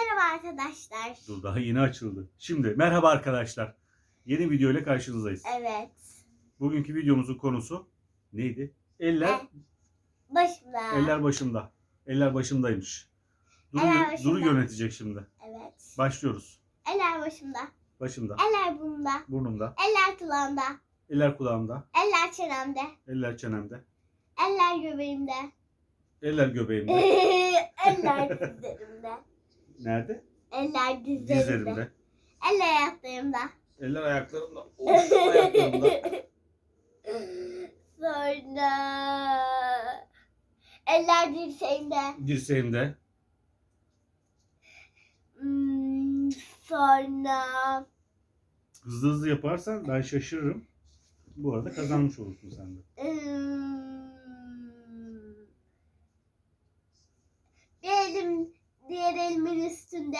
Merhaba arkadaşlar. Dur daha yeni açıldı. Şimdi merhaba arkadaşlar. Yeni video ile karşınızdayız. Evet. Bugünkü videomuzun konusu neydi? Eller Eh, Başımda. eller başında. Eller başındaymış. Duru, Eller başında. Duru yönetecek şimdi. Evet. Başlıyoruz. Eller başımda. Başımda, Eller burnumda. burnumda, Eller kulağımda. eller kulağımda, Eller çenemde. eller çenemde, Eller göbeğimde. eller göbeğimde. eller dizlerimde. Nerede? Eller dizlerimde. Dizlerimde. Eller ayaklarımda. Eller ayaklarımda. Of, ayaklarımda. Sonra eller dirseğimde. Dirseğimde. Hmm, sonra Hızlı hızlı yaparsan ben şaşırırım. Bu arada kazanmış olursun sen de. hmm, üstünde.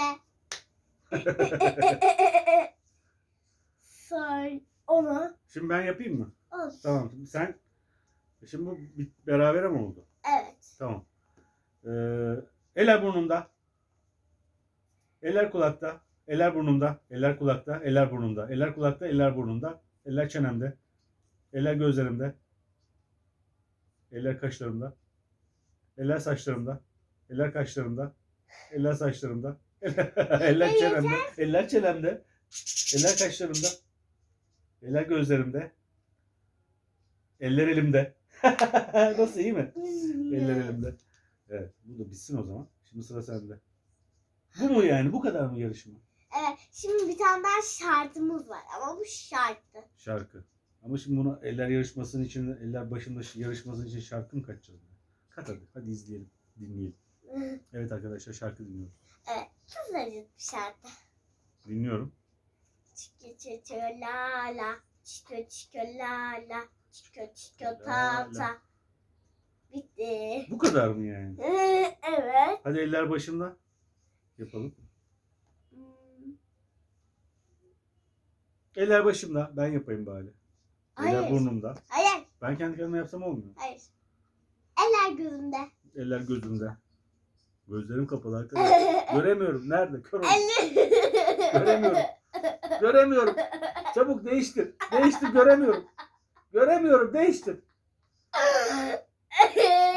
Sonra onu Şimdi ben yapayım mı? olsun. Tamam. Sen şimdi bu berabere mi oldu? Evet. Tamam. Ee, eller burnumda. Eller kulakta. Eller burnumda. Eller kulakta. Eller burnumda. Eller kulakta. Eller burnumda. Eller çenemde. Eller gözlerimde. Eller kaşlarımda. Eller saçlarımda. Eller kaşlarımda. Eller saçlarımda. eller çenemde. Eller çenemde. Eller kaşlarımda. Eller gözlerimde. Eller elimde. Nasıl iyi mi? Eller elimde. Evet. Bu da bitsin o zaman. Şimdi sıra sende. Bu mu yani? Bu kadar mı yarışma? Evet. Şimdi bir tane daha şartımız var ama bu şarttı. Şarkı. Ama şimdi bunu eller yarışmasının için, eller başında yarışmasının için şarkı mı kaçacağız? Kat hadi. Hadi izleyelim. Dinleyelim. Evet arkadaşlar şarkı dinliyoruz. Kızlarız bir şartı. Dinliyorum. Çiko çiko la la. Çiko çiko la la. Çiko çiko ta ta. Bitti. Bu kadar mı yani? Evet. Hadi eller başında. Yapalım. Hmm, Eller başımda. Ben yapayım bari. Eller Hayır. burnumda. Hayır. Ben kendi kendime yapsam olmuyor. Hayır. Eller gözümde. Eller gözümde. Gözlerim kapalı arkadaşlar. Göremiyorum. Nerede? Kör oldum. Göremiyorum. Göremiyorum. Çabuk değiştir. Değiştir göremiyorum. Göremiyorum değiştir.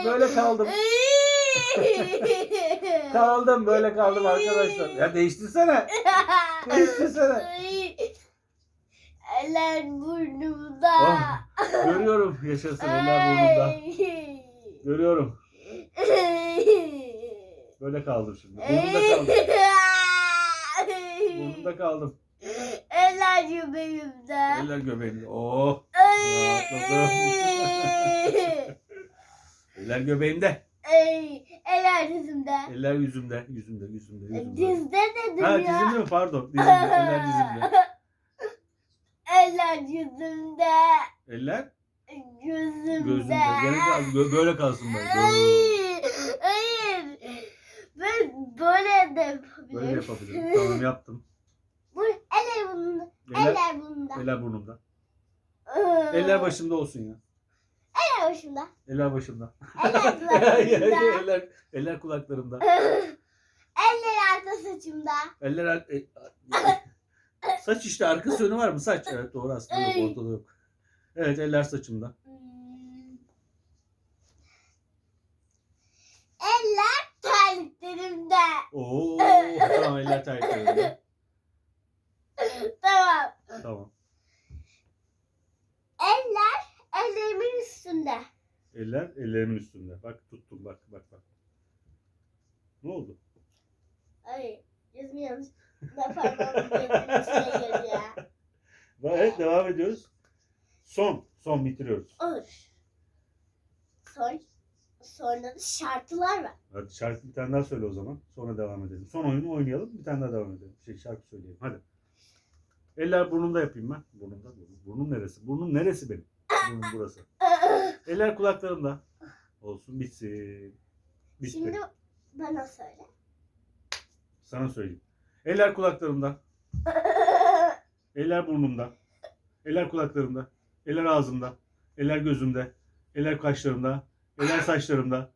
Böyle kaldım. Kaldım böyle kaldım arkadaşlar. Ya değiştirsene. Değiştirsene. Eller burnumda. Oh, görüyorum yaşasın eller burnumda. Görüyorum. Böyle kaldım şimdi. Burnumda kaldım. Burnumda kaldım. Eller göbeğimde. Eller göbeğimde. Oh. Eller göbeğimde. Eller dizimde. Eller yüzümde. Yüzümde. Yüzümde. Yüzümde. Dizde dedim Ha ya. dizimde mi? Pardon. Dizimde. Eller dizimde. Eller yüzümde. Eller Gözümde. gözümde. Gö- böyle kalsın böyle. Böyle. Ben böyle de yapabilirim. böyle yapabilirim. Tamam yaptım. Bu eller burnumda. Eller, Eller burnumda. eller burnumda. Eller başımda olsun ya. Eller başımda. Eller başımda. Eller kulaklarımda. eller, eller kulaklarımda. eller arka saçımda. Eller e, saç işte arkası önü var mı? Saç. Evet doğru aslında yok ortada yok. Evet eller saçımda. Hmm. Eller terliklerimde. Oo tamam eller terliklerimde. Tamam. Tamam. Eller ellerimin üstünde. Eller ellerimin üstünde. Bak tuttum bak bak bak. Ne oldu? Ay yüzüm yanlış. Ne parmağım gözümün içine girdi ya. Evet devam ediyoruz. Son. Son bitiriyoruz. Olur. Son, sonra da şarkılar var. Hadi şarkı bir tane daha söyle o zaman. Sonra devam edelim. Son oyunu oynayalım. Bir tane daha devam edelim. Şey şarkı söyleyelim. Hadi. Eller burnumda yapayım ben. Burnumda. Burnum, burnum neresi? Burnum neresi benim? Burnum burası. Eller kulaklarımda. Olsun bitsin. Bitti. Şimdi bana söyle. Sana söyleyeyim. Eller kulaklarımda. Eller burnumda. Eller kulaklarımda. Eller ağzımda. Eller gözümde. Eller kaşlarımda. Eller saçlarımda.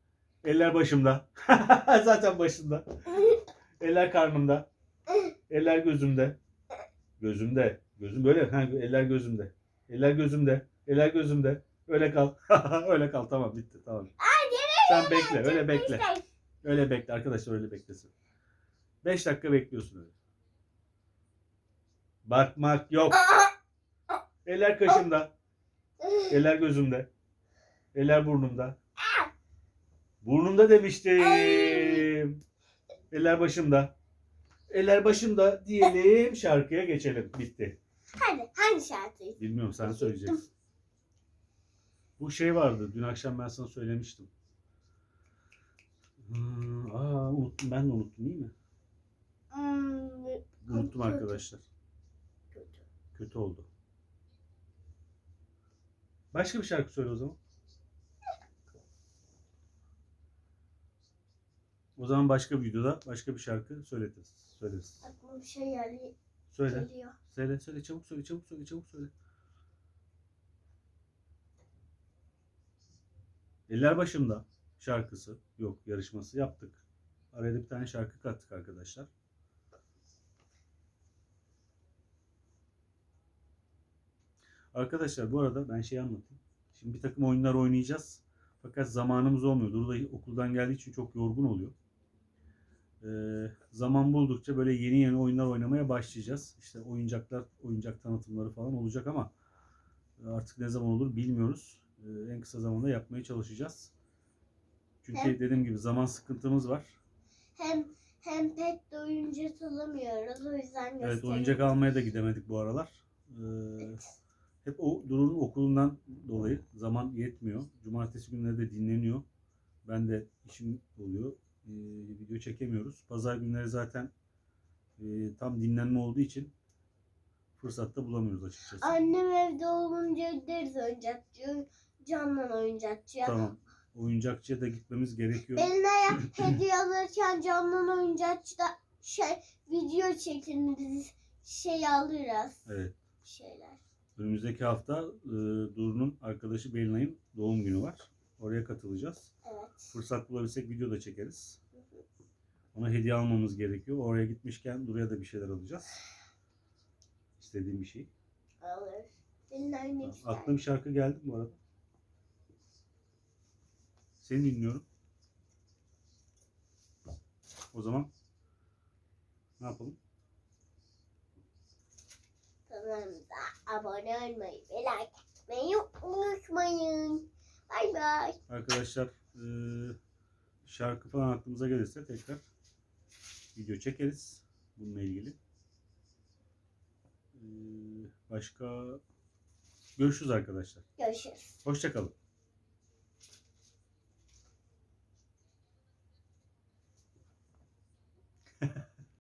Eller başımda. Zaten başında. Eller karnımda. Eller gözümde. Gözümde. Gözüm böyle. Ha, eller gözümde. Eller gözümde. Eller gözümde. Öyle kal. öyle kal. Tamam bitti. Tamam. Sen bekle. Öyle bekle. Öyle bekle. Arkadaşlar öyle beklesin. 5 dakika bekliyorsun öyle. Bakmak yok. Eller kaşımda. Eller gözümde. Eller burnumda. Burnumda demiştim. Eller başımda. Eller başımda diyelim şarkıya geçelim. Bitti. Hadi hangi şarkıyı? Bilmiyorum sen söyleyeceksin. Bu şey vardı. Dün akşam ben sana söylemiştim. Hmm, aa unuttum. Ben de unuttum değil mi? Hmm, Unuttum Kötü. arkadaşlar. kötü. Kötü oldu. Başka bir şarkı söyle o zaman. O zaman başka bir videoda başka bir şarkı söyletiriz. Söyleriz. Aklıma bir şey gel- Söyle. geliyor. Söyle söyle çabuk söyle çabuk söyle çabuk söyle. Eller başımda şarkısı yok yarışması yaptık. Araya bir tane şarkı kattık arkadaşlar. Arkadaşlar bu arada ben şey anlatayım. Şimdi bir takım oyunlar oynayacağız. Fakat zamanımız olmuyor. Duru da okuldan geldiği için çok yorgun oluyor. Ee, zaman buldukça böyle yeni yeni oyunlar oynamaya başlayacağız. İşte oyuncaklar, oyuncak tanıtımları falan olacak ama artık ne zaman olur bilmiyoruz. Ee, en kısa zamanda yapmaya çalışacağız. Çünkü Hem- dediğim gibi zaman sıkıntımız var. Hem hem pek de oyuncak alamıyoruz. O yüzden Evet göstereyim. oyuncak almaya da gidemedik bu aralar. Ee, Evet. hep o Duru'nun okulundan dolayı zaman yetmiyor. Cumartesi günleri de dinleniyor. Ben de işim oluyor. Ee, video çekemiyoruz. Pazar günleri zaten e, tam dinlenme olduğu için fırsatta bulamıyoruz açıkçası. Annem evde olunca gideriz oyuncakçı. Canlan oyuncakçıya. Tamam. Oyuncakçıya da gitmemiz gerekiyor. Eline hediye alırken Canlan oyuncakçıda şey video çekiniz şey alırız. Evet. Şeyler. Önümüzdeki hafta e, Duru'nun arkadaşı Belinay'ın doğum günü var. Oraya katılacağız. Evet. Fırsat bulabilsek video da çekeriz. Ona hediye almamız gerekiyor. Oraya gitmişken Duru'ya da bir şeyler alacağız. İstediğim bir şey. Alır. Dinler ne? Aklıma bir şarkı geldi bu arada. Seni dinliyorum. O zaman ne yapalım? Kanalımıza abone olmayı ve like etmeyi unutmayın. Bay bay. Arkadaşlar eee, şarkı falan aklımıza gelirse tekrar video çekeriz bununla ilgili. Eee, başka görüşürüz arkadaşlar. Görüşürüz. Hoşçakalın.